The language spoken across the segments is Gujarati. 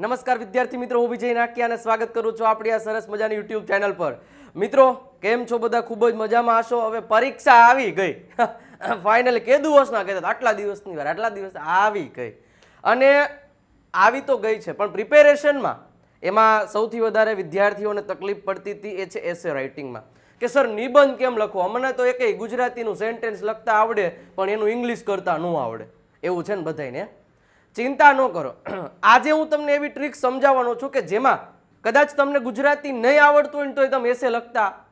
નમસ્કાર વિદ્યાર્થી મિત્રો હું વિજય નાકિયા અને સ્વાગત કરું છું આપણી આ સરસ મજાની યુટ્યુબ ચેનલ પર. મિત્રો કેમ છો બધા? ખૂબ જ મજામાં હશો? હવે પરીક્ષા આવી ગઈ. ફાઇનલી કે દિવસના કહેતા હતા, આટલા દિવસની વાર આટલા દિવસ આવી ગઈ. અને આવી તો ગઈ છે પણ પ્રિપેરેશનમાં એમાં સૌથી વધારે વિદ્યાર્થીઓને તકલીફ પડતી હતી એ છે એસે રાઇટિંગમાં કે સર નિબંધ કેમ લખવો? અમને તો એક ગુજરાતીનું સેન્ટેન્સ લખતા આવડે પણ એનું ઇંગ્લિશ કરતા ન આવડે. એવું છે ને બધાયને? ચિંતા ન કરો. આજે હું તમને એવી ટ્રીક સમજાવવાનો છું કે જેમાં કદાચ તમને ગુજરાતી નહીં આવડતું હોય ને તોય તમે એસે લખતા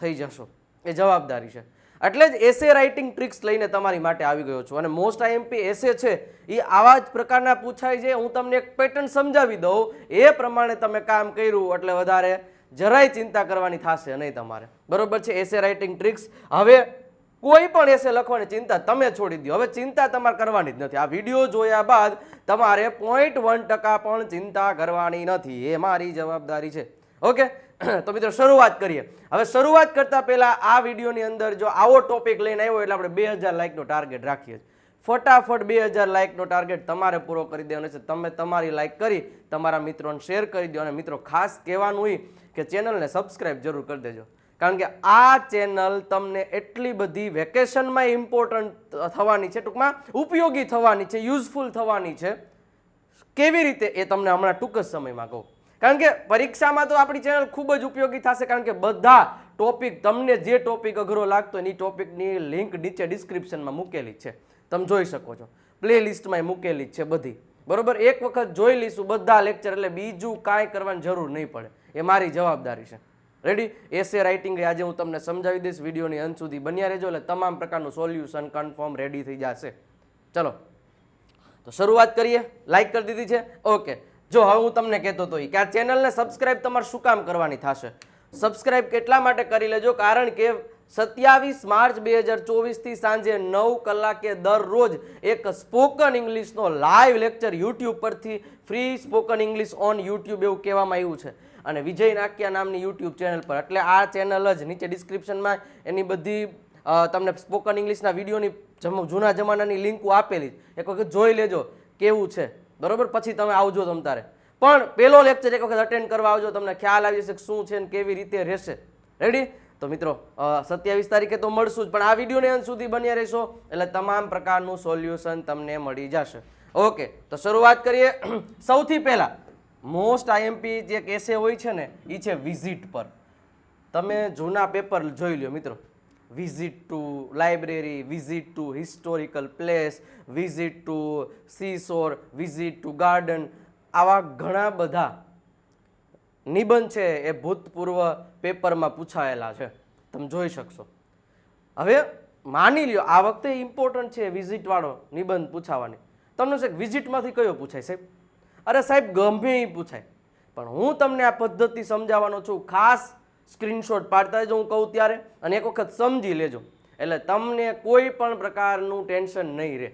થઈ જશો. એ જવાબદારી છે. એટલે જ એસે રાઇટિંગ ટ્રિક્સ લઈને તમારી માટે આવી ગયો છું. અને મોસ્ટ આઈએમપી એસે છે એ આવા જ પ્રકારના પૂછાય છે. હું તમને એક પેટર્ન સમજાવી દઉં. એ પ્રમાણે તમે કામ કર્યું એટલે વધારે જરાય ચિંતા કરવાની થશે નહીં તમારે. બરોબર છે? એસે રાઇટિંગ ટ્રિક્સ હવે કોઈ પણ એસે લખવાની ચિંતા તમે છોડી દો હવે ચિંતા તમારે કરવાની જ નથી. આ વીડિયો જોયા બાદ તમારે પોઈન્ટ વન ટકા પણ ચિંતા કરવાની નથી. એ મારી જવાબદારી છે. ઓકે તો મિત્રો શરૂઆત કરીએ. હવે શરૂઆત કરતા પહેલા આ વિડીયોની અંદર જો આવો ટોપિક લઈને આવ્યો એટલે આપણે બે હજાર લાઇકનો ટાર્ગેટ રાખીએ છીએ. ફટાફટ બે હજાર લાઇકનો ટાર્ગેટ તમારે પૂરો કરી દેવાનો છે. તમે તમારી લાઇક કરી, તમારા મિત્રોને શેર કરી દો અને મિત્રો ખાસ કહેવાનું હોય કે ચેનલને સબસ્ક્રાઇબ જરૂર કરી દેજો. કારણ કે આ ચેનલ તમને એટલી બધી વેકેશનમાં ઇમ્પોર્ટન્ટ થવાની છે, ટૂંકમાં ઉપયોગી થવાની છે યુઝફુલ થવાની છે. કેવી રીતે એ તમને હમણાં ટૂંક જ સમયમાં કહું. કારણ કે પરીક્ષામાં તો આપણી ચેનલ ખૂબ જ ઉપયોગી થશે, કારણ કે બધા ટોપિક તમને જે ટોપિક અઘરો લાગતો એની ટોપિકની લિંક નીચે ડિસ્ક્રિપ્શનમાં મૂકેલી છે. તમે જોઈ શકો છો. પ્લે લિસ્ટમાં મૂકેલી છે બધી. બરોબર? એક વખત જોઈ લઈશું બધા લેક્ચર એટલે બીજું કાંઈ કરવાની જરૂર નહીં પડે. એ મારી જવાબદારી છે. રેડી એસે રાઇટિંગ આજે હું તમને સમજાવી દઈશ. વિડીયોની અંત સુધી બન્યા રહેજો એટલે તમામ પ્રકારનું સોલ્યુશન કન્ફર્મ રેડી થઈ જશે. ચલો. તો શરૂઆત કરીએ. લાઇક કરી દીધી છે. ઓકે જો હવે હું તમને કહેતો હતો કે આ ચેનલને સબસ્ક્રાઇબ તમારે શું કામ કરવાની થશે? સબસ્ક્રાઇબ કેટલા માટે કરી લેજો? કારણ કે સત્યાવીસ માર્ચ બે હજાર ચોવીસથી સાંજે નવ કલાકે દરરોજ એક સ્પોકન ઇંગ્લિશનો લાઈવ લેક્ચર યુટ્યુબ પરથી free spoken English on YouTube એવું કહેવામાં આવ્યું છે. અને વિજય નાક્યા નામની યુટ્યુબ ચેનલ પર. એટલે આ ચેનલ જ નીચે ડિસ્ક્રિપ્શનમાં એની બધી તમને સ્પોકન ઇંગ્લિશના વિડીયોની જૂના જમાનાની લિંકો આપેલી એક વખત જોઈ લેજો કેવું છે. બરોબર? પછી તમે આવજો તમ તારે. પણ પેલો લેક્ચર એક વખત અટેન્ડ કરવા આવજો, તમને ખ્યાલ આવી જશે શું છે ને કેવી રીતે રહેશે. રેડી તો મિત્રો સત્યાવીસ તારીખે તો મળશું જ, પણ આ વિડીયોને અંત સુધી બન્યા રહેશો, એટલે તમામ પ્રકારનું સોલ્યુશન તમને મળી જશે. ઓકે તો શરૂઆત કરીએ. સૌથી પહેલા મોસ્ટ આઈએમપી જે કેસે હોય છે ને એ છે વિઝિટ પર. તમે જૂના પેપર જોઈ લ્યો મિત્રો. Visit to library visit to historical place visit to seashore visit to garden આવા ઘણા બધા નિબંધ છે એ ભૂતપૂર્વ પેપરમાં પૂછાયેલા છે. તમે જોઈ શકશો. હવે માની લ્યો, આ વખતે ઇમ્પોર્ટન્ટ છે વિઝિટવાળો નિબંધ પૂછાવાની. તમને છે વિઝિટમાંથી કયો પૂછાય સાહેબ? અરે સાહેબ ગમે એ પૂછાય. પણ હું તમને આ પદ્ધતિ સમજાવવાનો છું. ખાસ સ્ક્રીનશોટ પાડતા જ હું કહું ત્યારે અને એક વખત સમજી લેજો. એટલે તમને કોઈ પણ પ્રકારનું ટેન્શન નહીં રહે.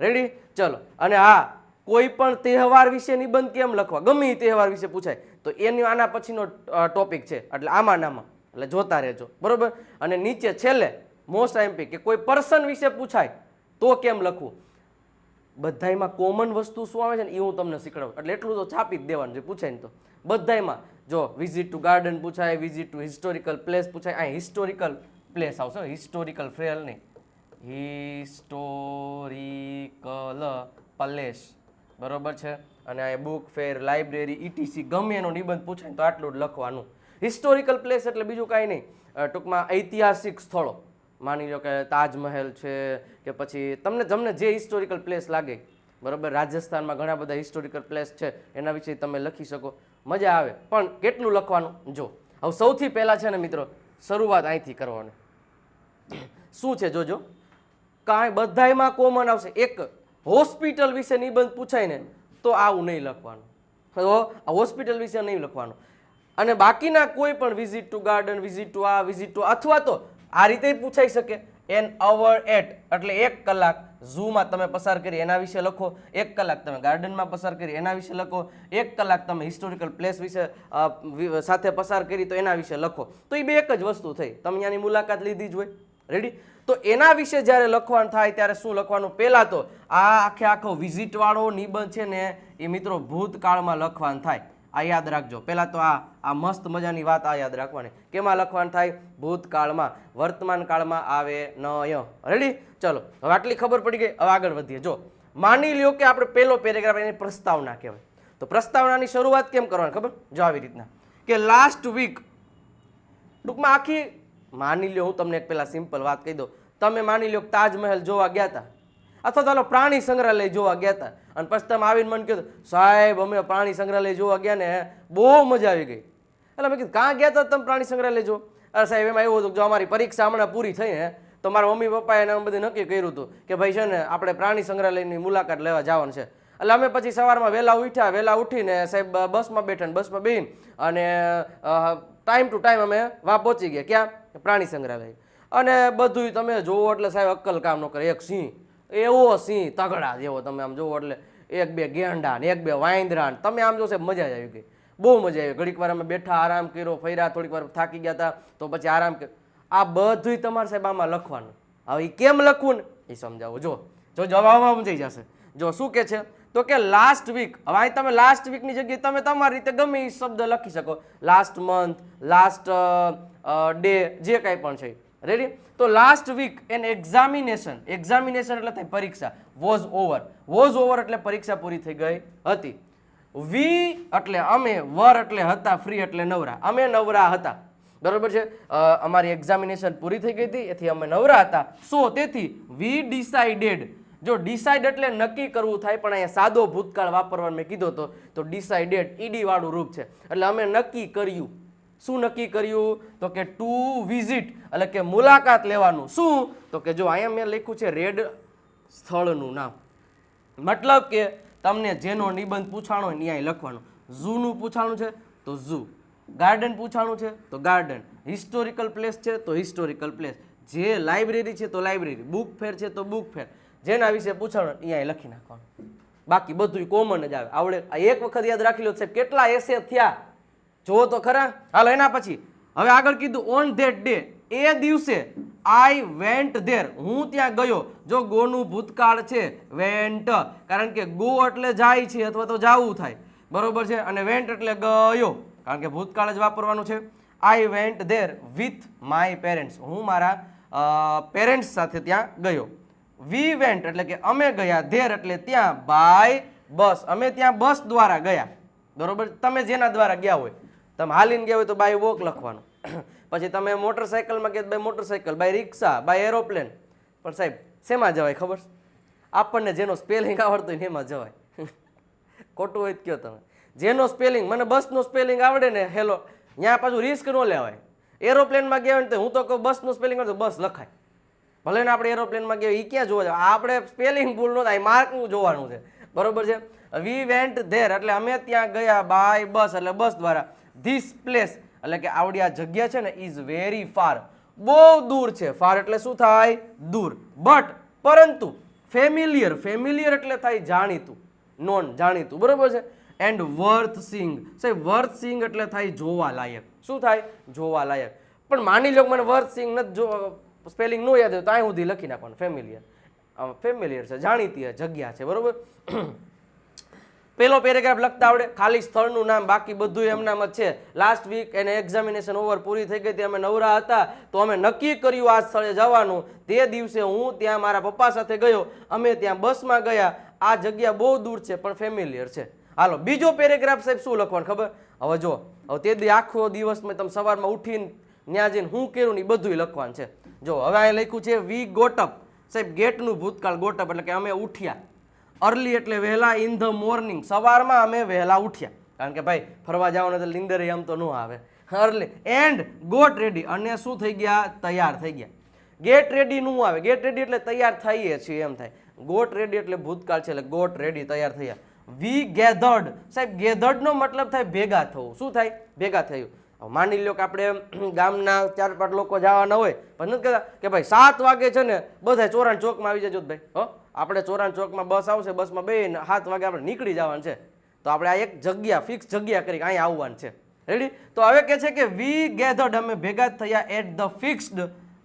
રેડી ચલો. અને હા, કોઈ પણ તહેવાર વિશે નિબંધ કેમ લખવા? ગમે એ તહેવાર વિશે પૂછાય. તો એની આના પછીનો ટોપિક છે. એટલે આમાં નામાં એટલે જોતા રહેજો. બરાબર? અને નીચે છેલ્લે મોસ્ટ આઈમ્પી કે કોઈ પર્સન વિશે પૂછાય, તો કેમ લખવું? બધાયમાં કોમન વસ્તુ શું આવે છે ને એ હું તમને શીખવાડું. એટલે એટલું તો છાપી જ દેવાનું છે, પૂછાય ને તો. બધાયમાં, જો વિઝિટ ટુ ગાર્ડન પૂછાય વિઝિટ ટુ હિસ્ટોરિકલ પ્લેસ પૂછાય અહીં હિસ્ટોરિકલ પ્લેસ આવશે હિસ્ટોરિકલ ફ્રેલ નહીં હિસ્ટોરિકલ પ્લેસ બરોબર છે? અને આ બુક ફેર લાઇબ્રેરી ઇટીસી ગમે એનો નિબંધ પૂછાય તો આટલું જ લખવાનું. હિસ્ટોરિકલ પ્લેસ એટલે બીજું કાંઈ નહીં. ટૂંકમાં ઐતિહાસિક સ્થળો. માની લો કે તાજમહેલ છે કે પછી તમને તમને જે હિસ્ટોરિકલ પ્લેસ લાગે, બરાબર? રાજસ્થાનમાં ઘણા બધા હિસ્ટોરિકલ પ્લેસ છે, એના વિશે તમે લખી શકો. મજા આવે. પણ કેટલું લખવાનું? જો. હવે સૌથી પહેલાં છે ને મિત્રો, શરૂઆત અહીંથી કરવાની. શું છે? જોજો. કાંઈ બધાયમાં કોમન આવશે. એક હોસ્પિટલ વિશે નિબંધ પૂછાય ને, તો આવું નહીં લખવાનું. હોસ્પિટલ વિશે નહીં લખવાનું. અને બાકીના કોઈ પણ visit to garden visit to આ વિઝિટ ટુ અથવા તો આ રીતે પૂછાઈ શકે. એન અવર એટ એટલે એક કલાક. ઝૂમાં તમે પસાર કરી એના વિશે લખો. એક કલાક તમે ગાર્ડનમાં પસાર કરી એના વિશે લખો. એક કલાક તમે હિસ્ટોરિકલ પ્લેસ વિશે સાથે પસાર કરી તો એના વિશે લખો. તો એ બે એક જ વસ્તુ થઈ. તમે અહીંયાની મુલાકાત લીધી જ હોય. રેડી તો એના વિશે જ્યારે લખવાનું થાય ત્યારે શું લખવાનું? પહેલાં તો આ આખે આખો વિઝિટવાળો નિબંધ છે ને એ મિત્રો ભૂતકાળમાં લખવાનું થાય. આ યાદ રાખજો. પહેલાં તો આ આ મસ્ત મજાની વાત આ યાદ રાખવાની. કેમાં લખવાનું થાય? ભૂતકાળમાં. વર્તમાન કાળમાં આવે નય રેડી ચલો, હવે આટલી ખબર પડી ગઈ. હવે આગળ વધીએ. જો, માની લ્યો કે આપણે પહેલો પેરેગ્રાફ એની પ્રસ્તાવના કહેવાય. તો પ્રસ્તાવનાની શરૂઆત કેમ કરવાની ખબર? જો આવી રીતના. કે લાસ્ટ વીક ટૂંકમાં આખી, માની લ્યો હું તમને એક પહેલાં સિમ્પલ વાત કહી દઉં. તમે માની લ્યો તાજમહેલ જોવા ગયા હતા અથવા તો પ્રાણી સંગ્રહાલય જોવા ગયા હતા અને પછી તમે આવીને મને કીધું સાહેબ, અમે પ્રાણી સંગ્રહાલય જોવા ગયા ને, બહુ મજા આવી ગઈ. એટલે મેં કીધું, કાં ગયા હતા તમે પ્રાણી સંગ્રહાલય જો અરે સાહેબ, એમાં એવું હતું જો અમારી પરીક્ષા હમણાં પૂરી થઈ ને તો મારા મમ્મી પપ્પાએ એને બધું નક્કી કર્યું હતું કે ભાઈ છે ને, આપણે પ્રાણી સંગ્રહાલયની મુલાકાત લેવા જવાનું છે. એટલે અમે પછી સવારમાં વહેલા ઉઠ્યા, વહેલા ઉઠીને સાહેબ બસમાં બેઠા બસમાં બેહીને અને ટાઈમ ટુ ટાઈમ અમે વા પહોંચી ગયા. ક્યાં? પ્રાણી સંગ્રહાલય. અને બધુંય તમે જોવો એટલે સાહેબ અક્કલ કામ ન કરે, એક સિંહ. એવો સિંહ તગડા જેવો તમે આમ જોવો એટલે એક બે ગેંડા ને એક બે વાંદરા ને. તમે આમ જોશે મજા જ આવી ગઈ. બહુ મજા આવી ઘડીક વાર અમે બેઠા, આરામ કર્યો, ફર્યા, થોડીક વાર થાકી ગયા હતા તો પછી આરામ કર્યો. આ બધુંય તમારે સાહેબ આમાં લખવાનું. હવે એ કેમ લખવું ને? એ સમજાવો. જો જો જવાબમાં સમજાઈ જશે. જો શું કે છે? તો કે લાસ્ટ વીક હવે અહીં તમે લાસ્ટ વીકની જગ્યાએ તમે તમારી રીતે ગમે એ શબ્દ લખી શકો. લાસ્ટ મંથ લાસ્ટ ડે જે કાંઈ પણ છે. રેડી તો last week an examination examination એટલે થાય પરીક્ષા. વોઝ ઓવર વોઝ ઓવર એટલે પરીક્ષા પૂરી થઈ ગઈ હતી. વી એટલે અમે વર એટલે હતા ફ્રી એટલે નવરા. અમે નવરા હતા. બરોબર છે? અમારી એક્ઝામિનેશન પૂરી થઈ ગઈ હતી, એથી અમે નવરા હતા. સો તેથી વી ડિસાઇડેડ જો ડિસાઇડ એટલે નક્કી કરવું થાય, પણ અહીંયા સાદો ભૂતકાળ વાપરવાનું મેં કીધો હતો તો ડિસાઇડેડ ઈડી વાળું રૂપ છે. એટલે અમે નક્કી કર્યું. શું નક્કી કર્યું? તો કે ટુ વિઝિટ એટલે કે મુલાકાત લેવાનું. શું? તો કે જો અહીંયા મેં લખ્યું છે રેડ સ્થળનું નામ. મતલબ કે તમને જેનો નિબંધ પૂછાણો હોય ન્યાય લખવાનો. ઝૂનું પૂછાણું છે, તો ઝૂ. ગાર્ડન પૂછાણું છે, તો ગાર્ડન. હિસ્ટોરિકલ પ્લેસ છે, તો હિસ્ટોરિકલ પ્લેસ. જે લાઇબ્રેરી છે, તો લાઇબ્રેરી. બુક ફેર છે, તો બુક ફેર. જેના વિશે પૂછાણું અહીંયા લખી નાખવાનું. બાકી બધું કોમન જ આવે. આવડે એક વખત યાદ રાખી લો સાહેબ, કેટલા એસે થયા? જુઓ તો ખરા. હાલો એના પછી. હવે આગળ કીધું ઓન ધેટ ડે એ દિવસે આઈ વેન્ટ ધેર હું ત્યાં ગયો. જો ગોનું ભૂતકાળ છે વેન્ટ કારણ કે ગો એટલે જાય છે અથવા તો જાવું થાય. બરોબર છે? અને વેન્ટ એટલે ગયો. કારણ કે ભૂતકાળ જ વાપરવાનું છે. I went there with my parents હું મારા પેરેન્ટ્સ સાથે ત્યાં ગયો. વી વેન્ટ એટલે કે અમે ગયા ધેર એટલે ત્યાં બાય બસ અમે ત્યાં બસ દ્વારા ગયા. બરોબર? તમે જેના દ્વારા ગયા હોય. તમે હાલીને ગયા હોય તો બાય વોક લખવાનું. પછી તમે મોટરસાઇકલમાં ગયા by motorcycle, by rickshaw, by aeroplane. પણ સાહેબ, શેમાં જવાય ખબર? આપણને જેનો સ્પેલિંગ આવડતો હોય એમાં જવાય. ખોટું હોય કયો તમે? જેનો સ્પેલિંગ મને બસનો સ્પેલિંગ આવડે ને, હેલો ત્યાં પાછું રિસ્ક ન લેવાય. એરોપ્લેનમાં ગયા હોય ને તો હું તો કહું, બસનું સ્પેલિંગ તો બસ લખાય. ભલે ને આપણે એરોપ્લેનમાં ગયા એ ક્યાં જોવા જાવ આપણે સ્પેલિંગ ભૂલ ન થાય માર્કનું જોવાનું છે. બરોબર છે? વી વેન્ટ ધેર એટલે અમે ત્યાં ગયા બાય બસ, એટલે બસ દ્વારા. ધીસ પ્લેસ એટલે કે આવડી આ જગ્યા છે ને ઇઝ વેરી ફાર બહુ દૂર છે. ફાર એટલે શું થાય? દૂર. બટ પરંતુ ફેમિલિયર ફેમિલિયર એટલે થાય જાણીતું. નોન જાણીતું. બરોબર છે? એન્ડ વર્થ સિંગ સાહેબ વર્થ સિંગ એટલે થાય જોવા લાયક શું થાય? જોવા લાયક પણ માની લો મને વર્થ સિંગ નથી જો સ્પેલિંગ ન યાદ હોય તો અહીં સુધી લખી નાખવાનું. ફેમિલિયર ફેમિલિયર છે. જાણીતી જગ્યા છે. બરોબર? પેલો પેરેગ્રાફ લખતા આવડે, ખાલી સ્થળનું નામ, બાકી બધું એમનામ જ છે. લાસ્ટ વીક એને એક્ઝામિનેશન ઓવર પૂરી થઈ ગઈ હતી અમે નવરા હતા, તો અમે નક્કી કર્યું આ સ્થળે જવાનું. તે દિવસે હું ત્યાં મારા પપ્પા સાથે ગયો, અમે ત્યાં બસમાં ગયા. આ જગ્યા બહુ દૂર છે, પણ ફેમિલિયર છે. હાલો, બીજો પેરેગ્રાફ સાહેબ શું લખવાનું ખબર? હવે જો હવે તે દી આખો દિવસ મેં તમે સવારમાં ઉઠીને ત્યાં જઈને હું કર્યું ને એ બધું લખવાનું છે. જો હવે અહીં લખ્યું છે, વી ગોટઅપ સાહેબ, ગેટનું ભૂતકાળ ગોટઅપ એટલે કે અમે ઉઠ્યા. અર્લી એટલે વહેલા ઇન ધ મોર્નિંગ સવારમાં અમે વહેલા ઉઠ્યા. કારણ કે ભાઈ, ફરવા જવાનું તો લીંદર એમ તો ન આવે. અર્લી. એન્ડ ગોટ રેડી અને શું થઈ ગયા? તૈયાર થઈ ગયા. ગેટ રેડી નું આવે. ગેટ રેડી એટલે તૈયાર થઈએ છીએ એમ થાય. ગોટ રેડી એટલે ભૂતકાળ છે, એટલે ગોટ રેડી તૈયાર થયા. વી ગેધર્ડ સાહેબ ગેધર્ડનો મતલબ થાય ભેગા થવું. શું થાય? ભેગા થયું. માની લ્યો કે આપણે ગામના ચાર પાંચ લોકો જવાના હોય, પણ નથી કહેતા કે ભાઈ સાત વાગે છે ને બધા ચોરાણ ચોકમાં આવી જજો ભાઈ, હો? આપણે ચોરાણ ચોકમાં બસ આવશે, બસમાં બે સાત વાગે આપણે નીકળી જવાનું છે. તો આપણે આ એક જગ્યા ફિક્સ જગ્યા કરી અહીંયા આવવાનું છે. રેડી તો હવે કે છે કે વી ગેધર્ડ અમે ભેગા થયા એટ ધ ફિક્સ્ડ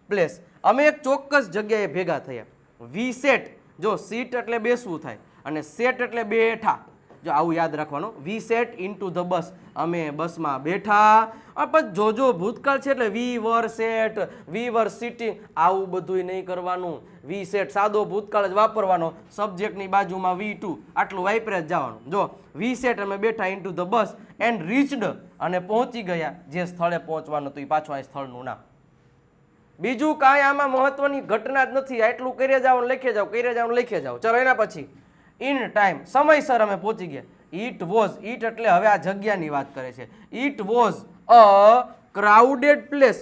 પ્લેસ અમે એક ચોક્કસ જગ્યાએ ભેગા થયા. વી સેટ જો સીટ એટલે બેસવું થાય અને સેટ એટલે બેઠા. જો આવું યાદ રાખવાનું. We sat into the bus અમે બસમાં બેઠા. પછી જોજો, ભૂતકાળ છે એટલે વી વર સેટ, વી વર સિટિંગ આવું બધુંય નહીં કરવાનું. વી સેટ સાદો ભૂતકાળ જ વાપરવાનો. સબ્જેક્ટની બાજુમાં વી ટુ. આટલું વાપરે જ જવાનું. જો, વી સેટ અમે બેઠા into the bus and reached અને પહોંચી ગયા જે સ્થળે પહોંચવાનું હતું. એ પાછું આ સ્થળનું નામ. બીજું કાંઈ આમાં મહત્વની ઘટના જ નથી. આટલું કરી જાઓ લખી જાઓ કરી જાઓ લખી જાઓ. ચલો એના પછી. ઇન ટાઈમ, સમયસર અમે પહોંચી ગયા. ઇટ વોઝ ઇટ એટલે હવે આ જગ્યાની વાત કરે છે. It was a crowded place.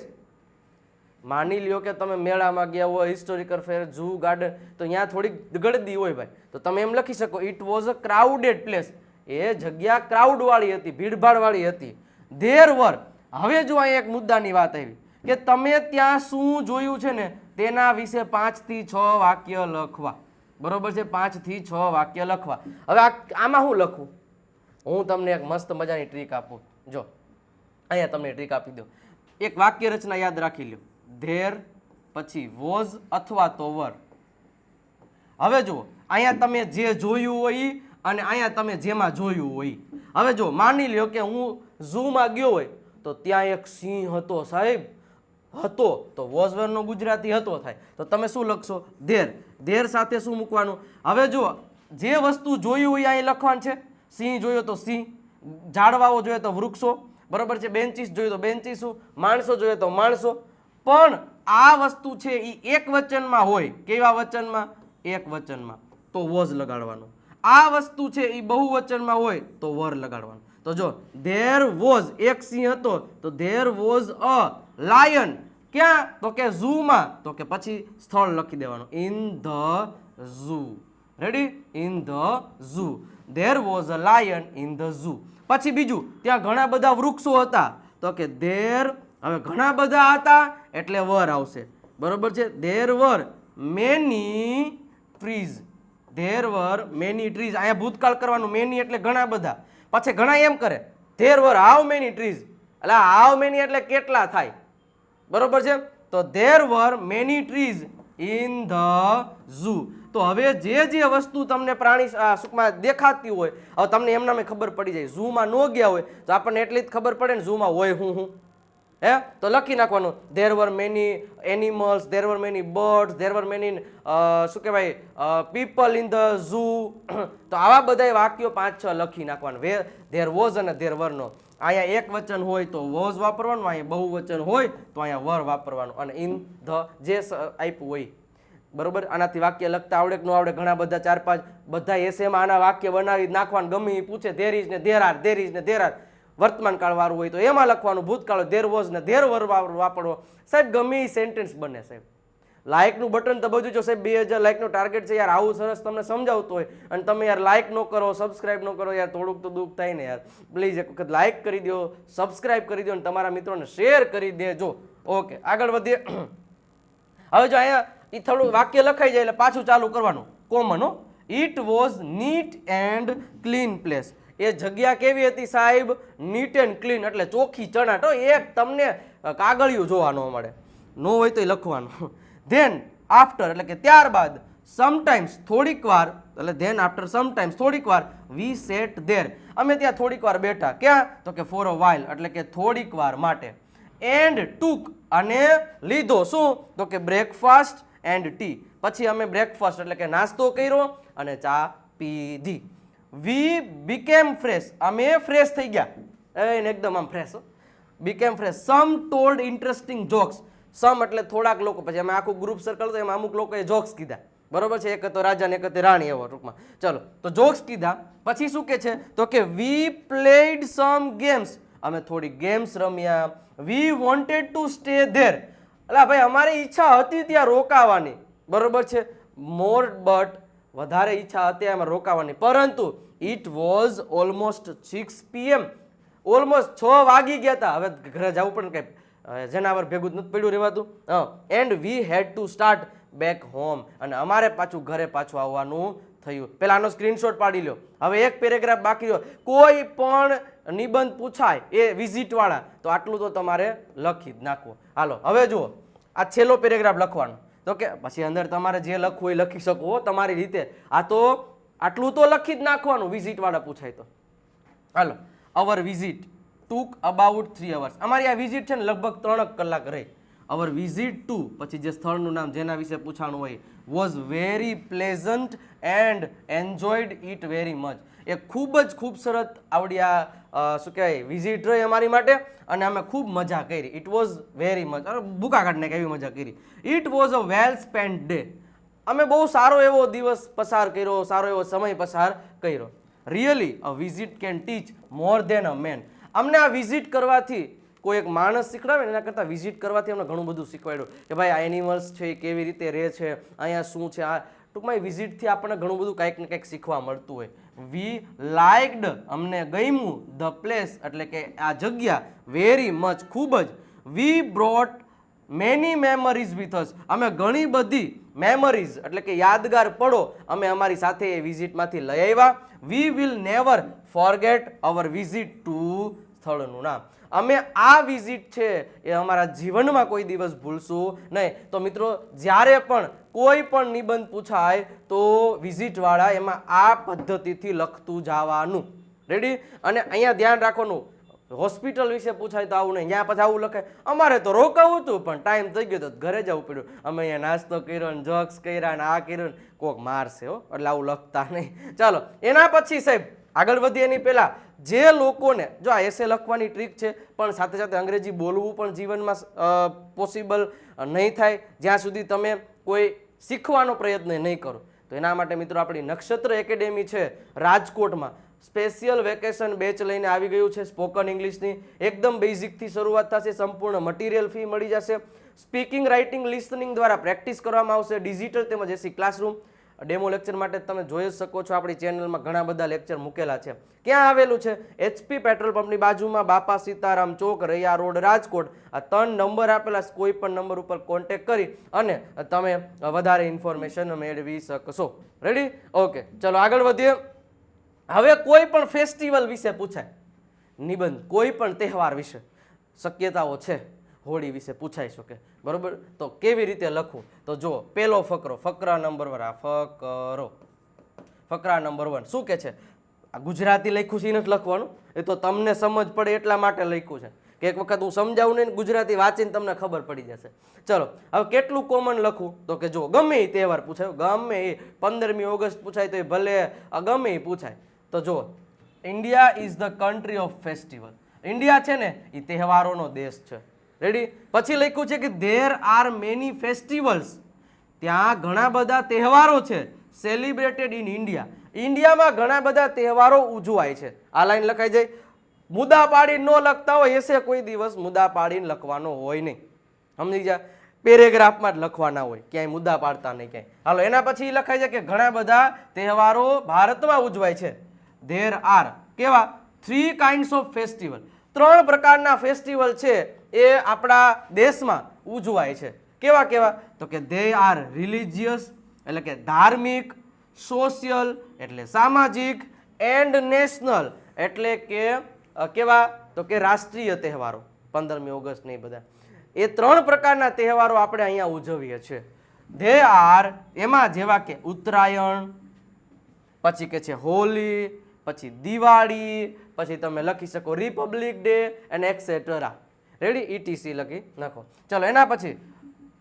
માની લ્યો કે તમે મેળામાં ગયા હોય, હિસ્ટોરિકલ ફેર, ઝૂ, ગાર્ડન, તો ત્યાં થોડીક ગળદી હોય ભાઈ. તો તમે એમ લખી શકો it was a crowded place. એ જગ્યા ક્રાઉડવાળી હતી, ભીડભાડવાળી હતી. ધેર વર, હવે જો અહીંયા એક મુદ્દાની વાત આવી, કે તમે ત્યાં શું જોયું છે ને, તેના વિશે પાંચથી છ વાક્ય લખવા. બરોબર છે? પાંચથી છ વાક્ય લખવા. હવે આમાં હું લખું? હું તમને એક મસ્ત મજાની ટ્રીક આપું. જો, અહીંયા તમને ટ્રીક આપી દો એક વાક્ય રચના યાદ રાખી લ્યો. ધેર પછી વોઝ અથવા તો વર. હવે જુઓ, અહીંયા તમે જે જોયું હોય અને અહીંયા તમે જેમાં જોયું હોય. હવે જો માની લ્યો કે હું ઝૂમાં ગયો હોય, તો ત્યાં એક સિંહ હતો સાહેબ. હતો, તો વોઝવેરનો ગુજરાતી હતો થાય. તો તમે શું લખશો? ધેર. ધેર સાથે શું મૂકવાનું? હવે જો જે વસ્તુ જોયું હોય અહીં લખવાનું છે. સિંહ જોયો તો સિંહ, ઝાડવાઓ જોઈએ તો વૃક્ષો, બરાબર છે? બેન્ચીસ જોયું તો બેન્ચીસો, માણસો જોઈએ તો માણસો. પણ આ વસ્તુ છે એ એક વચનમાં હોય. કેવા વચનમાં? એક વચનમાં. તો વોઝ લગાડવાનું. આ વસ્તુ છે એ બહુવચનમાં હોય, તો વર લગાડવાનું. તો જો, ધેર વોઝ. એક સિંહ હતો, તો ધેર વોઝ અ. લાયન ક્યાં? તો કે ઝૂમાં. તો કે પછી સ્થળ લખી દેવાનું. In the zoo ready in the zoo there was a lion in the zoo પછી બીજું, ત્યાં ઘણા બધા વૃક્ષો હતા. તો કે ધેર હવે ઘણા બધા હતા, એટલે વર આવશે. બરોબર છે? There were many trees there were many trees અહીંયા ભૂતકાળ કરવાનું મેની એટલે ઘણા બધા. પછી ઘણા એમ કરે there were how many trees એટલે હાવ મેની એટલે કેટલા થાય? બરોબર છે? તો there were many trees in the zoo તો હવે જે જે વસ્તુ તમને પ્રાણી સુખમાં દેખાતી હોય, હવે તમને એમના મેં ખબર પડી જાય. ઝૂમાં ન ગયા હોય, તો આપણને એટલી જ ખબર પડે ને ઝૂમાં હોય હું હું. હે? તો લખી નાખવાનું. There were many animals there were many birds there were many શું કહેવાય? પીપલ ઇન ધ ઝૂ તો આવા બધા વાક્યો પાંચ છ લખી નાખવાનું. વે ધેર વોઝ અને ધેર વરનો અહીંયા એક વચન હોય તો વોઝ વાપરવાનું, અહીંયા બહુવચન હોય તો અહીંયા વર વાપરવાનું. અને ઇન ધ જે આપ્યું હોય, બરોબર? આનાથી વાક્ય લખતા આવડે કે ન આવડે ઘણા બધા ચાર પાંચ બધા એસેમાં આના વાક્ય બનાવી નાખવાનું, ગમે એ પૂછે ધેર ઇઝ ને ધેર આર ધેર ઇઝ ને ધેર આર વર્તમાન કાળ વાળું હોય તો એમાં લખવાનું, ભૂતકાળ ધેર વોઝ ને ધેર વર વાપરવો. સાહેબ, ગમે એ સેન્ટેન્સ બને, સાહેબ. લાઇકનું બટન બધું જો સાહેબ બે હજાર લાઇકનો ટાર્ગેટ છે યાર. આવું સરસ તમને સમજાવતો હોય. અને તમે યાર લાઇક ન કરો સબસ્ક્રાઇબ ન કરો, યાર. થોડુંક તો દુઃખ થાય ને યાર. પ્લીઝ એક વખત લાઇક કરી દો સબસ્ક્રાઇબ કરી દો અને તમારા મિત્રોને શેર કરી દેજો. ઓકે આગળ વધીએ. હવે જો અહીંયા એ થોડું વાક્ય લખાઈ જાય એટલે પાછું ચાલુ કરવાનું. કોમન હો. It was neat and clean place એ જગ્યા કેવી હતી સાહેબ? નીટ એન્ડ ક્લીન એટલે ચોખ્ખી ચણાટ એક તમને કાગળિયું જોવા ન મળે. નો હોય તો લખવાનું. ધેન આફ્ટર એટલે કે ત્યારબાદ સમટાઈમ્સ થોડીક વાર, એટલે ધેન આફ્ટર સમટાઈમ્સ થોડીક વાર વી સેટ ધેર અમે ત્યાં થોડીક વાર બેઠા. ક્યાં? તો કે ફોર અ વાઇલ એટલે કે થોડીક વાર માટે. એન્ડ ટુક અને લીધો. શું? તો કે બ્રેકફાસ્ટ એન્ડ ટી પછી અમે બ્રેકફાસ્ટ એટલે કે નાસ્તો કર્યો અને ચા પીધી. વી બીકેમ ફ્રેશ અમે ફ્રેશ થઈ ગયા. એને એકદમ આમ fresh became fresh some told interesting jokes some એટલે થોડાક લોકો. પછી અમે આખું ગ્રુપ સર્કલ તો એમાં અમુક લોકોએ જોક્સ કીધા. બરોબર છે? એક હતો રાજા ને એક હતી રાણી એવો ટૂંકમાં. ચલો, તો જોક્સ કીધા. પછી શું કે છે? તો કે વી પ્લેડ સમ ગેમ્સ અમે થોડી ગેમ્સ રમ્યા. We wanted to stay there એટલે ભાઈ, અમારી ઈચ્છા હતી ત્યાં રોકાવાની. બરોબર છે? મોર બટ વધારે ઈચ્છા હતી એમાં રોકાવાની. પરંતુ it was almost six PM almost છ વાગી ગયા હતા હવે ઘરે જવું પણ કઈ જનાવર ભેગું જ નથી પડ્યું રહેવાતું. And we had to start back home અને અમારે પાછું ઘરે પાછું આવવાનું થયું. પહેલાંનો સ્ક્રીનશોટ પાડી લ્યો. હવે એક પેરેગ્રાફ બાકી રહ્યો. કોઈ પણ નિબંધ પૂછાય એ વિઝિટવાળા તો આટલું તો તમારે લખી જ નાખવું. હાલો, હવે જુઓ. આ છેલ્લો પેરેગ્રાફ લખવાનો. તો કે પછી અંદર તમારે જે લખવું એ લખી શકો તમારી રીતે. આ તો આટલું તો લખી જ નાખવાનું વિઝિટવાળા પૂછાય તો. હાલો our visit took about three hours અમારી આ વિઝિટ છે ને લગભગ ત્રણ કલાક રહી. અવર વિઝિટ ટુ પછી જે સ્થળનું નામ જેના વિશે પૂછાણું હોય was very pleasant and enjoyed it very much એ ખૂબ જ ખૂબસૂરત આવડી આ શું કહેવાય વિઝિટ રહી અમારી માટે અને અમે ખૂબ મજા કરી. ઇટ વોઝ વેરી મચ અરે ભૂકા કેવી મજા કરી. It was a well spend day અમે બહુ સારો એવો દિવસ પસાર કર્યો, સારો એવો સમય પસાર કર્યો. Really a visit can teach more than a man અમને આ વિઝિટ કરવાથી કોઈ એક માણસ શીખડાવે એના કરતાં વિઝિટ કરવાથી અમને ઘણું બધું શીખવાડ્યું કે ભાઈ, આ એનિમલ્સ છે, એ કેવી રીતે રહે છે, અહીંયા શું છે, આ ટૂંકમાં વિઝિટથી આપણને ઘણું બધું કંઈક ને કંઈક શીખવા મળતું હોય. વી લાઇકડ અમને ગમ્યું ધ પ્લેસ એટલે કે આ જગ્યા વેરી મચ ખૂબ જ. We brought many memories with us અમે ઘણી બધી મેમરીઝ એટલે કે યાદગાર પળો અમે અમારી સાથે એ વિઝિટમાંથી લઈ આવ્યા. We will never forget our visit to સ્થળનું નામ. અમે આ વિઝિટ છે એ અમારા જીવનમાં કોઈ દિવસ ભૂલશું નહીં. તો મિત્રો, જ્યારે પણ કોઈ પણ નિબંધ પૂછાય, તો વિઝિટવાળા એમાં આ પદ્ધતિથી લખતું જવાનું. રેડી અને અહીંયા ધ્યાન રાખવાનું. હોસ્પિટલ વિશે પૂછાય તો આવું નહીં. ત્યાં પછી આવું લખે અમારે તો રોકાવું હતું, પણ ટાઈમ થઈ ગયો તો ઘરે જવું પડ્યું. અમે અહીંયા નાસ્તો કર્યો ને જોક્સ કર્યા ને આ કર્યું ને કોક મારશે હો, એટલે આવું લખતા નહીં. ચાલો, એના પછી સાહેબ, આગળ વધીએ એની પહેલાં. જે લોકોને, જો આ એસે લખવાની ટ્રીક છે, પણ સાથે સાથે અંગ્રેજી બોલવું પણ જીવનમાં પોસિબલ નહીં થાય, જ્યાં સુધી તમે કોઈ શીખવાનો પ્રયત્ન નહીં કરો. તો એના માટે મિત્રો આપણી નક્ષત્ર એકેડેમી છે, રાજકોટમાં. સ્પેશિયલ વેકેશન બેચ લઈને આવી ગયું છે સ્પોકન ઇંગ્લિશની. એકદમ બેઝિકથી શરૂઆત થશે, સંપૂર્ણ મટીરિયલ ફી મળી જશે. સ્પીકિંગ રાઇટિંગ લિસનિંગ દ્વારા પ્રેક્ટિસ કરવામાં આવશે ડિજિટલ તેમજ એસી ક્લાસરૂમ ડેમો લેક્ચર માટે તમે જોઈ જ શકો છો, આપણી ચેનલમાં ઘણા બધા લેક્ચર મૂકેલા છે. ક્યાં આવેલું છે? એચપી પેટ્રોલ પંપની બાજુમાં બાપા સીતારામ ચોક, રૈયા રોડ, રાજકોટ. આ ત્રણ નંબર આપેલા. કોઈ પણ નંબર ઉપર કોન્ટેક કરી અને તમે વધારે ઇન્ફોર્મેશન મેળવી શકશો. રેડી ઓકે ચલો આગળ વધીએ. હવે કોઈ પણ ફેસ્ટિવલ વિશે પૂછાય, નિબંધ, કોઈ પણ તહેવાર વિશે, શક્યતાઓ છે, હોળી વિશે પૂછાઈ શકે. બરોબર? તો કેવી રીતે લખવું? તો જો પેલો ફકરો, ફકરા નંબર વન આ ફકરો. ફકરા નંબર વન શું કે છે? આ ગુજરાતી લખ્યું છે એ નથી લખવાનું. એ તો તમને સમજ પડે એટલા માટે લખ્યું છે. કે એક વખત હું સમજાવું નહીં ગુજરાતી વાંચીને તમને ખબર પડી જશે. ચલો, હવે કેટલું કોમન લખું તો કે જો ગમે એ તહેવાર પૂછાય. ગમે એ પંદરમી ઓગસ્ટ પૂછાય તો એ ભલે ગમે એ પૂછાય. તો જો India is the country of festival India છે ને, એ તહેવારોનો દેશ છે. રેડી પછી લખ્યું છે કે ધેર આર મેની ફેસ્ટિવલ્સ ત્યાં ઘણા બધા તહેવારો છે સેલિબ્રેટેડ ઇન ઇન્ડિયા ઇન્ડિયામાં ઘણા બધા તહેવારો ઉજવાય છે. આ લાઈન લખાઈ જાય મુદ્દા પાડીને ન લખતા હોય, એસે કોઈ દિવસ મુદ્દા પાડીને લખવાનો હોય નહીં. સમજી જા પેરેગ્રાફમાં જ લખવાના હોય, ક્યાંય મુદ્દા પાડતા નહીં, ક્યાંય. હાલો, એના પછી લખાય છે કે ઘણા બધા તહેવારો ભારતમાં ઉજવાય છે. ધેર આર કેવા? થ્રી કાઇન્ડ્સ ઓફ ફેસ્ટિવલ ત્રણ પ્રકારના ફેસ્ટિવલ છે એ આપણા દેશમાં ઉજવાય છે. કેવા કેવા? તો કે ધે આર રિલિજિયસ એટલે કે ધાર્મિક સોશિયલ એટલે સામાજિક એન્ડ નેશનલ એટલે કે કેવા? તો કે રાષ્ટ્રીય તહેવારો, પંદરમી ઓગસ્ટ નહીં બધા. એ ત્રણ પ્રકારના તહેવારો આપણે અહીંયા ઉજવીએ છીએ. ધે આર એમાં જેવા કે ઉત્તરાયણ, પછી કે છે હોલી પછી દિવાળી, પછી તમે લખી શકો રિપબ્લિક ડે અને એક્સેટ્રા રેડી ઇટીસી લખી નાખો. ચલો, એના પછી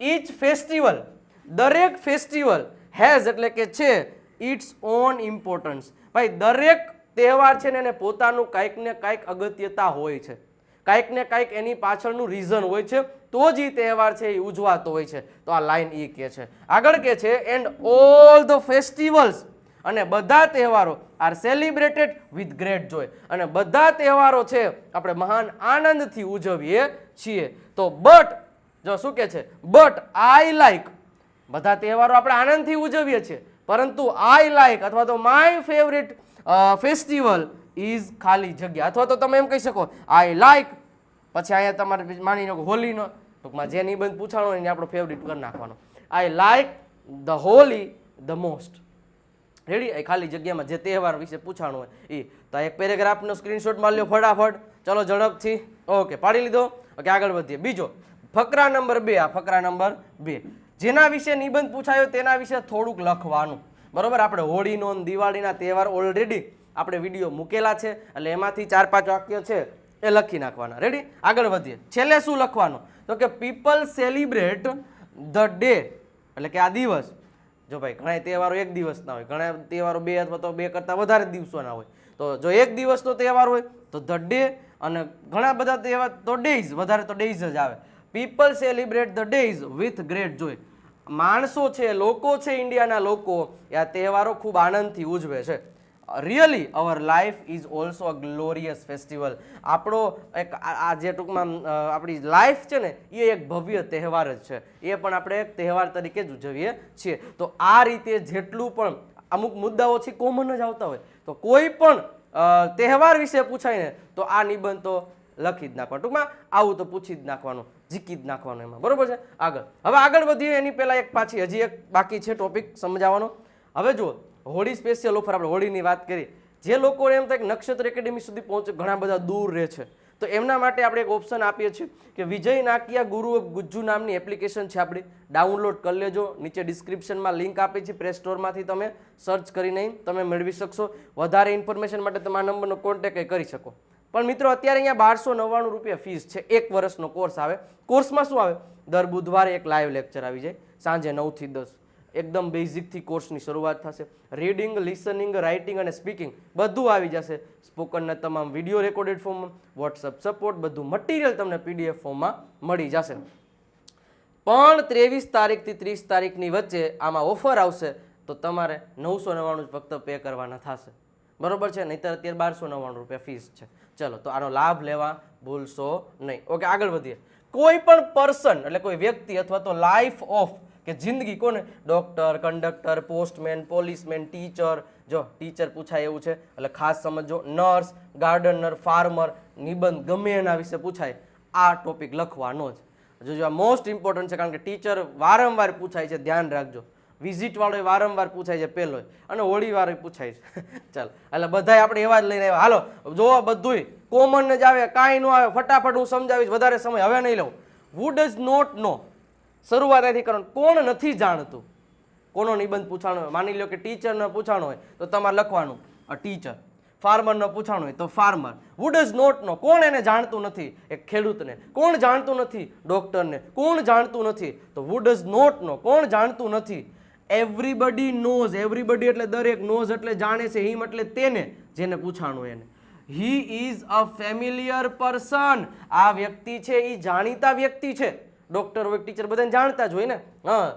ઈચ ફેસ્ટિવલ, દરેક ફેસ્ટિવલ હેઝ એટલે કે છે ઇટ્સ ઓન ઇમ્પોર્ટન્સ. ભાઈ, દરેક તહેવાર છે ને એને પોતાનું કાંઈક ને કાંઈક અગત્યતા હોય છે. કાંઈક ને કાંઈક એની પાછળનું રીઝન હોય છે. તો જ એ તહેવાર છે એ ઉજવાતો હોય છે. તો આ લાઈન એ કે છે. આગળ કે છે એન્ડ ઓલ ધ ફેસ્ટિવલ્સ અને બધા તહેવારો are celebrated with great joy. અને બધા તહેવારો છે, આપણે મહાન આનંદથી ઉજવીએ છીએ. તો બટ, જો શું કે છે? But I like. બધા તહેવારો આપણે આનંદથી ઉજવીએ છીએ. પરંતુ આઈ લાઈક અથવા તો માય ફેવરિટ ફેસ્ટિવલ ઇઝ ખાલી જગ્યા. અથવા તો તમે એમ કહી શકો, આઈ લાઈક. પછી અહીંયા તમારે માની લો હોલીનો, ટૂંકમાં જે નિબંધ પૂછાણો એને આપણો ફેવરિટ કરી નાખવાનો. I like the Holi the most. Ready? ખાલી જગ્યામાં જે તહેવાર વિશે પૂછાણું હોય એ તો એક પેરેગ્રાફનો સ્ક્રીનશોટ મારી લ્યો ફટાફટ. ચલો, ઝડપથી. ઓકે, પાડી લીધો? ઓકે, આગળ વધીએ. બીજો, ફકરા નંબર બે, આ ફકરા નંબર બે. જેના વિશે નિબંધ પૂછાયો તેના વિશે થોડુંક લખવાનું. બરાબર? આપણે હોળીનો દિવાળીના તહેવાર ઓલરેડી આપણે વીડિયો મૂકેલા છે. એટલે એમાંથી ચાર પાંચ વાક્ય છે એ લખી નાખવાના. રેડી આગળ વધીએ. છેલ્લે શું લખવાનું? તો કે પીપલ સેલિબ્રેટ ધ ડે એટલે કે આ દિવસ. જો ભાઈ ઘણા તહેવારો એક દિવસના હોય. ઘણા તહેવારો બે અથવા તો બે કરતાં વધારે દિવસોના હોય. તો જો એક દિવસનો તહેવાર હોય, તો ધ ડે અને ઘણા બધા તહેવાર તો ડેઝ, વધારે તો ડેઝ જ આવે. People celebrate the days with great joy. માણસો છે, લોકો છે ઇન્ડિયાના લોકો. એ આ તહેવારો ખૂબ આનંદથી ઉજવે છે. Really our life is also a glorious festival આપણો એક આ જે ટૂંકમાં આપણી લાઈફ છે ને, એ એક ભવ્ય તહેવાર જ છે. એ પણ આપણે એક તહેવાર તરીકે જ ઉજવીએ છીએ. તો આ રીતે જેટલું પણ અમુક મુદ્દાઓ છે કોમન જ આવતા હોય, તો કોઈ પણ તહેવાર વિશે પૂછાય ને તો આ નિબંધ તો લખી જ નાખવાનું. ટૂંકમાં, આવું તો પૂછી જ નાખવાનું જીકી જ નાખવાનું એમાં. બરોબર છે? આગળ. હવે આગળ વધીએ, એની પહેલાં એક પાછી હજી એક બાકી છે ટોપિક સમજાવવાનો. હવે જુઓ હોળી સ્પેશિયલ ઓફર આપણે હોળીની વાત કરી. જે લોકો એમ થાય કે નક્ષત્ર એકેડેમી સુધી પહોંચે, ઘણા બધા દૂર રહે છે. તો એમના માટે આપણે એક ઓપ્શન આપીએ છીએ કે વિજય નાકિયા ગુરુ ગુજ્જુ નામની એપ્લિકેશન છે આપણી. ડાઉનલોડ કરી લેજો. નીચે ડિસ્ક્રિપ્શનમાં લિંક આપી છે. પ્લે સ્ટોરમાંથી તમે સર્ચ કરીને તમે મેળવી શકશો. વધારે ઇન્ફોર્મેશન માટે તમારા નંબરનો કોન્ટેક્ટ કરી શકો. પણ મિત્રો, અત્યારે અહીંયા બારસો નવ્વાણું રૂપિયા ફીસ છે. એક વર્ષનો કોર્સ આવે. કોર્સમાં શું આવે? દર બુધવારે એક લાઈવ લેક્ચર આવી જાય. સાંજે નવથી દસ. એકદમ બેઝિકથી કોર્સની શરૂઆત થશે. રીડિંગ લિસનિંગ રાઇટિંગ અને સ્પીકિંગ બધું આવી જશે. સ્પોકનના તમામ વીડિયો રેકોર્ડેડ ફોર્મમાં વોટ્સઅપ સપોર્ટ બધું મટીરિયલ તમને પીડીએફ ફોર્મમાં મળી જશે. પણ ત્રેવીસ તારીખથી ત્રીસ તારીખની વચ્ચે આમાં ઓફર આવશે, તો તમારે નવસો નવ્વાણું જ ફક્ત પે કરવાના થશે. બરોબર છે? નહીંતર અત્યારે બારસો નવ્વાણું રૂપિયા ફીસ છે. ચલો, તો આનો લાભ લેવા ભૂલશો નહીં. ઓકે આગળ વધીએ. કોઈ પણ પર્સન એટલે કોઈ વ્યક્તિ અથવા તો લાઈફ ઓફ કે જિંદગી કોને? Doctor conductor postman policeman teacher જો ટીચર પૂછાય એવું છે, એટલે ખાસ સમજો નર્સ ગાર્ડનર ફાર્મર નિબંધ ગમે એના વિશે પૂછાય, આ ટોપિક લખવાનો જ. જોજો આ મોસ્ટ ઇમ્પોર્ટન્ટ છે, કારણ કે ટીચર વારંવાર પૂછાય છે, ધ્યાન રાખજો. વિઝિટવાળો એ વારંવાર પૂછાય છે પહેલો અને હોળી વાળો પૂછાય છે. ચાલ, એટલે બધાય આપણે એવા જ લઈને આવ્યા. હાલો જોવો બધુંય કોમન જ આવે, કાંઈ ન આવે, ફટાફટ હું સમજાવીશ, વધારે સમય હવે નહીં લઉં. વુડ ઇઝ નોટ નો શરૂઆત અહીંથી કરવાનું કોણ નથી જાણતું? કોનો નિબંધ પૂછાણો હોય? માની લો કે ટીચરને પૂછાણો હોય, તો તમારે લખવાનું અ ટીચર ફાર્મરને પૂછાણું હોય, તો ફાર્મર વુ ડઝ નોટનો કોણ એને જાણતું નથી? એક ખેડૂતને. કોણ જાણતું નથી? ડૉક્ટરને કોણ જાણતું નથી? તો વુ ડઝ નોટનો કોણ જાણતું નથી? એવરીબડી નોઝ એવરીબડી એટલે દરેક નોઝ એટલે જાણે છે, હિમ એટલે તેને, જેને પૂછાણું એને. He is a familiar person આ વ્યક્તિ છે એ જાણીતા વ્યક્તિ છે. ડોક્ટર હોય ટીચર બધાને જાણતા જ હોય ને? હા.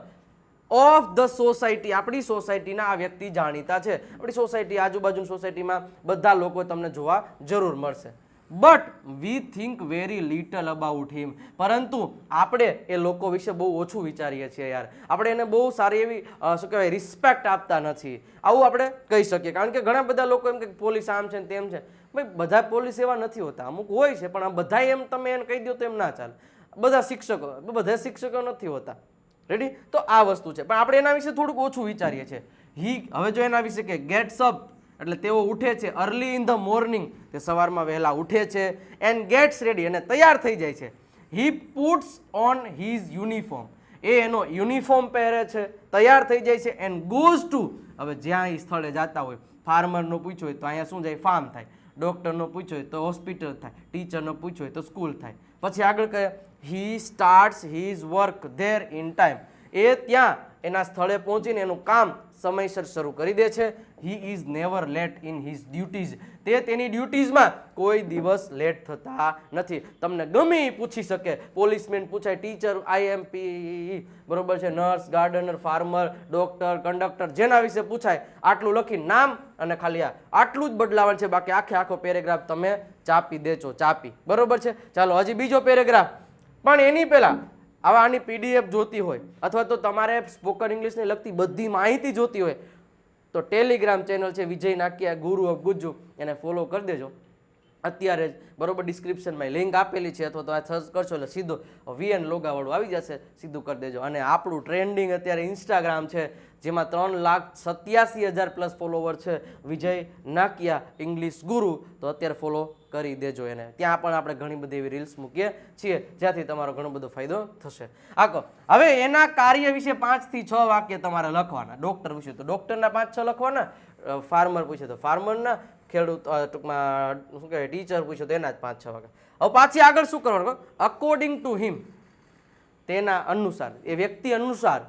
ઓફ ધ સોસાયટી આપણી સોસાયટીના આ વ્યક્તિ જાણીતા છે. આપણી સોસાયટી આજુબાજુની સોસાયટીમાં બધા લોકો તમને જોવા જરૂર મળશે. But we think very little about him પરંતુ આપણે એ લોકો વિશે બહુ ઓછું વિચારીએ છીએ યાર. આપણે એને બહુ સારી એવી શું કહેવાય રિસ્પેક્ટ આપતા નથી. આવું આપણે કહી શકીએ. કારણ કે ઘણા બધા લોકો એમ કે પોલીસ આમ છે તેમ છે. ભાઈ, બધા પોલીસ એવા નથી હોતા. અમુક હોય છે, પણ આ બધા એમ તમે એને કહી દો તો એમ ના ચાલે. બધા શિક્ષકો બધા શિક્ષકો નથી હોતા. રેડી તો આ વસ્તુ છે. પણ આપણે એના વિશે થોડુંક ઓછું વિચારીએ છીએ. હી હવે જો એના વિશે કે ગેટ્સ અપ એટલે તેઓ ઉઠે છે અર્લી ઇન ધ મોર્નિંગ તે સવારમાં વહેલા ઉઠે છે એન્ડ ગેટ્સ રેડી અને તૈયાર થઈ જાય છે. He puts on his uniform એ એનો યુનિફોર્મ પહેરે છે, તૈયાર થઈ જાય છે એન્ડ ગોઝ ટુ હવે જ્યાં એ સ્થળે જતા હોય ફાર્મરનો પૂછ્યું હોય તો અહીંયા શું જાય? ફાર્મ થાય. ડૉક્ટરનો પૂછ્યો હોય તો હોસ્પિટલ થાય. ટીચરનો પૂછ્યો હોય તો સ્કૂલ થાય. પછી આગળ કહે he starts his work there in time એ ત્યાં એના સ્થળે પહોંચીને એનું કામ સમયસર શરૂ કરી દે છે. He is never late in his duties તે તેની ડ્યુટીઝમાં કોઈ દિવસ લેટ થતા નથી. તમને ગમે પૂછી શકે. પોલીસમેન પૂછાય ટીચર આઈએમપી બરોબર છે. Nurse gardener farmer doctor conductor જેના વિશે પૂછાય, આટલું લખી નામ અને ખાલી આ આટલું જ બદલાવાનું છે. બાકી આખે આખો પેરેગ્રાફ તમે ચાપી દેજો, ચાપી. બરોબર છે? ચાલો, હજી બીજો પેરેગ્રાફ પણ એની પહેલાં. આવા આની પીડીએફ જોતી હોય અથવા તો તમારે સ્પોકન ઇંગ્લિશને લગતી બધી માહિતી જોતી હોય, તો ટેલિગ્રામ ચેનલ છે વિજય નાકિયા ગુરુ ઓફ ગુજ્જુ. એને ફોલો કરી દેજો. અત્યારે જ બરોબર ડિસ્ક્રિપ્શનમાં લિંક આપેલી છે, અથવા તો આ સર્ચ કરશો એટલે સીધો વીએન લોગાવાળું આવી જશે, સીધું કરી દેજો. અને આપણું ટ્રેન્ડિંગ અત્યારે ઇન્સ્ટાગ્રામ છે, જેમાં ત્રણ લાખ સત્યાસી હજાર પ્લસ ફોલોવર છે વિજય નાકિયા ઇંગ્લિશ ગુરુ. તો અત્યારે ફોલો કરી દેજો એને. ત્યાં પણ આપણે ઘણી બધી એવી રીલ્સ મૂકીએ છીએ, જ્યાંથી તમારો ઘણો બધો ફાયદો થશે. આકો હવે એના કાર્ય વિશે પાંચથી છ વાક્ય તમારે લખવાના. ડૉક્ટર વિશે તો ડૉક્ટરના પાંચ છ લખવાના ફાર્મર પૂછે તો ફાર્મરના ખેડૂત ટૂંકમાં, શું કહેવાય ટીચર પૂછ્યો તો એના જ પાંચ છ વાક્ય હવે પાછી આગળ શું કરવાનું અકોર્ડિંગ ટુ હિમ તેના અનુસાર, એ વ્યક્તિ અનુસાર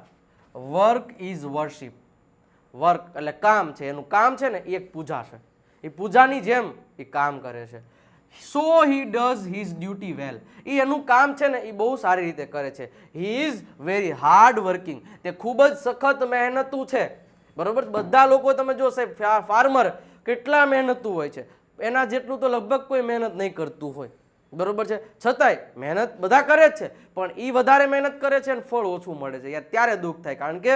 વર્ક ઇઝ વર્શિપ વર્ક એટલે કામ છે, એનું કામ છે ને, એ એક પૂજા છે. એ પૂજાની જેમ એ કામ કરે છે. So he does his duty well એ એનું કામ છે ને, એ બહુ સારી રીતે કરે છે. He is very hard working તે ખૂબ જ સખત મહેનતું છે. બરોબર? બધા લોકો તમે જો સાહેબ ફાર્મર કેટલા મહેનતું હોય છે? એના જેટલું તો લગભગ કોઈ મહેનત નહીં કરતું હોય. બરોબર છે? છતાંય મહેનત બધા કરે જ છે, પણ એ વધારે મહેનત કરે છે અને ફળ ઓછું મળે છે. યાર ત્યારે દુઃખ થાય, કારણ કે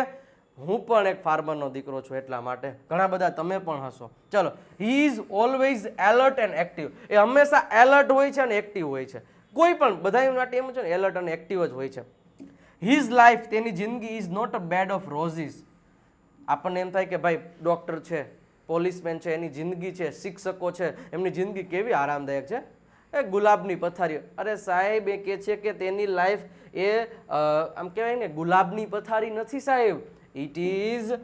હું પણ એક ફાર્મરનો દીકરો છું એટલા માટે. ઘણા બધા તમે પણ હશો. ચલો he is always alert and active એ હંમેશા એલર્ટ હોય છે અને એક્ટિવ હોય છે. કોઈ પણ, બધા માટે એમ છે ને એલર્ટ અને એક્ટિવ જ હોય છે. હિઝ લાઈફ તેની જિંદગી is not a bed of roses આપણને એમ થાય કે ભાઈ ડૉક્ટર છે. પોલીસમેન છે, એની જિંદગી છે, શિક્ષકો છે, એમની જિંદગી કેવી આરામદાયક છે? એ ગુલાબની પથારી અરે સાહેબ, એ કહે છે કે તેની લાઈફ એ આમ કહેવાય ને, ગુલાબની પથારી નથી સાહેબ. It is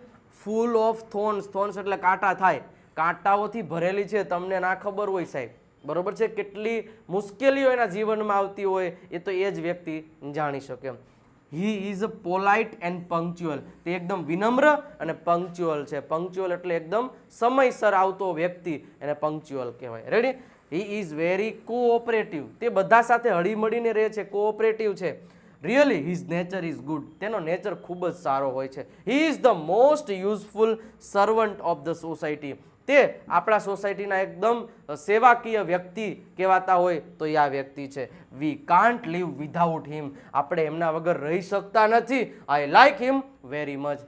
full of thorns thorns એટલે કાંટા થાય. કાંટાઓથી ભરેલી છે, તમને ના ખબર હોય સાહેબ. બરોબર છે? કેટલી મુશ્કેલીઓ એના જીવનમાં આવતી હોય, એ તો એ જ વ્યક્તિ જાણી શકે he is polite and punctual તે એકદમ વિનમ્ર અને પંક્ચ્યુઅલ છે. પંક્ચ્યુઅલ એટલે એકદમ સમયસર આવતો વ્યક્તિ એને પંક્ચ્યુઅલ કહેવાય. Ready he is very cooperative તે બધા સાથે હળીમળીને રહે છે. કોઓપરેટિવ છે. Really his nature is good તેનો નેચર ખૂબ જ સારો હોય છે. He is the most useful servant of the society તે આપણા સોસાયટીના એકદમ સેવાકીય વ્યક્તિ કહેવાતા હોય તો એ આ વ્યક્તિ છે. We can't live without him આપણે એમના વગર રહી શકતા નથી. I like him very much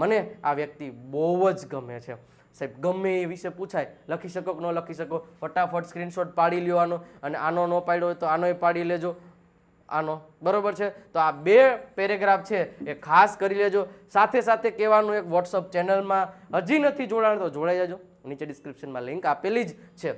મને આ વ્યક્તિ બહુ જ ગમે છે. સાહેબ, ગમે એ વિશે પૂછાય, લખી શકો કે ન લખી શકો, ફટાફટ સ્ક્રીનશોટ પાડી લ્યો આનો અને આનો ન પાડ્યો હોય તો આનોય પાડી લેજો. આનો, બરોબર છે? તો આ બે પેરેગ્રાફ છે એ ખાસ કરી લેજો. સાથે સાથે કહેવાનું એક વોટ્સઅપ ચેનલમાં હજી નથી જોડાણ તો જોડાઈ જજો. નીચે ડિસ્ક્રિપ્શનમાં લિંક આપેલી જ છે.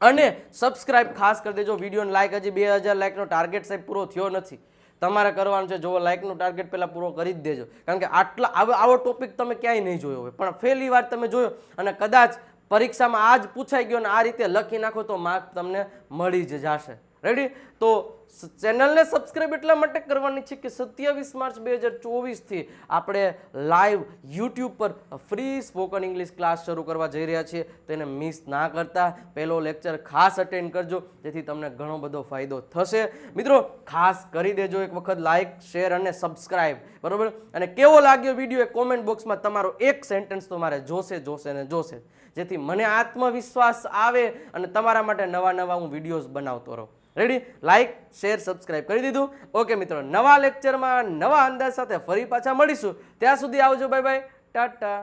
અને સબસ્ક્રાઇબ ખાસ કરી દેજો. વિડીયોને લાઈક હજી બે હજાર લાઈકનો ટાર્ગેટ સાહેબ પૂરો થયો નથી. તમારે કરવાનું છે જો લાઈકનું ટાર્ગેટ પહેલાં પૂરો કરી જ દેજો. કારણ કે આટલા, આવો આવો ટોપિક તમે ક્યાંય નહીં જોયો હોય. પણ પહેલી વાર તમે જોયો અને કદાચ પરીક્ષામાં આ જ પૂછાઈ ગયો અને આ રીતે લખી નાખો તો માર્ક તમને મળી જ જશે. રેડી તો ચેનલને સબસ્ક્રાઈબ એટલા માટે કરવાની છે કે સત્યાવીસ માર્ચ બે હજાર ચોવીસથી આપણે લાઈવ યુટ્યુબ પર ફ્રી સ્પોકન ઇંગ્લિશ ક્લાસ શરૂ કરવા જઈ રહ્યા છીએ. તેને મિસ ના કરતા પહેલો લેક્ચર ખાસ અટેન્ડ કરજો, જેથી તમને ઘણો બધો ફાયદો થશે. મિત્રો, ખાસ કરી દેજો એક વખત લાઈક શેર અને સબસ્ક્રાઈબ બરાબર? અને કેવો લાગ્યો વીડિયો એ કોમેન્ટ બોક્સમાં તમારો એક સેન્ટેન્સ તો મારે જોશે જોશે ને જોશે જેથી મને આત્મવિશ્વાસ આવે અને તમારા માટે નવા નવા હું વિડીયોઝ બનાવતો રહું. રેડી લાઈક શેર સબસ્ક્રાઈબ કરી દીધું. ઓકે મિત્રો, નવા લેક્ચરમાં નવા અંદાજ સાથે ફરી પાછા મળીશું. ત્યાં સુધી આવજો બાય બાય ટાટા.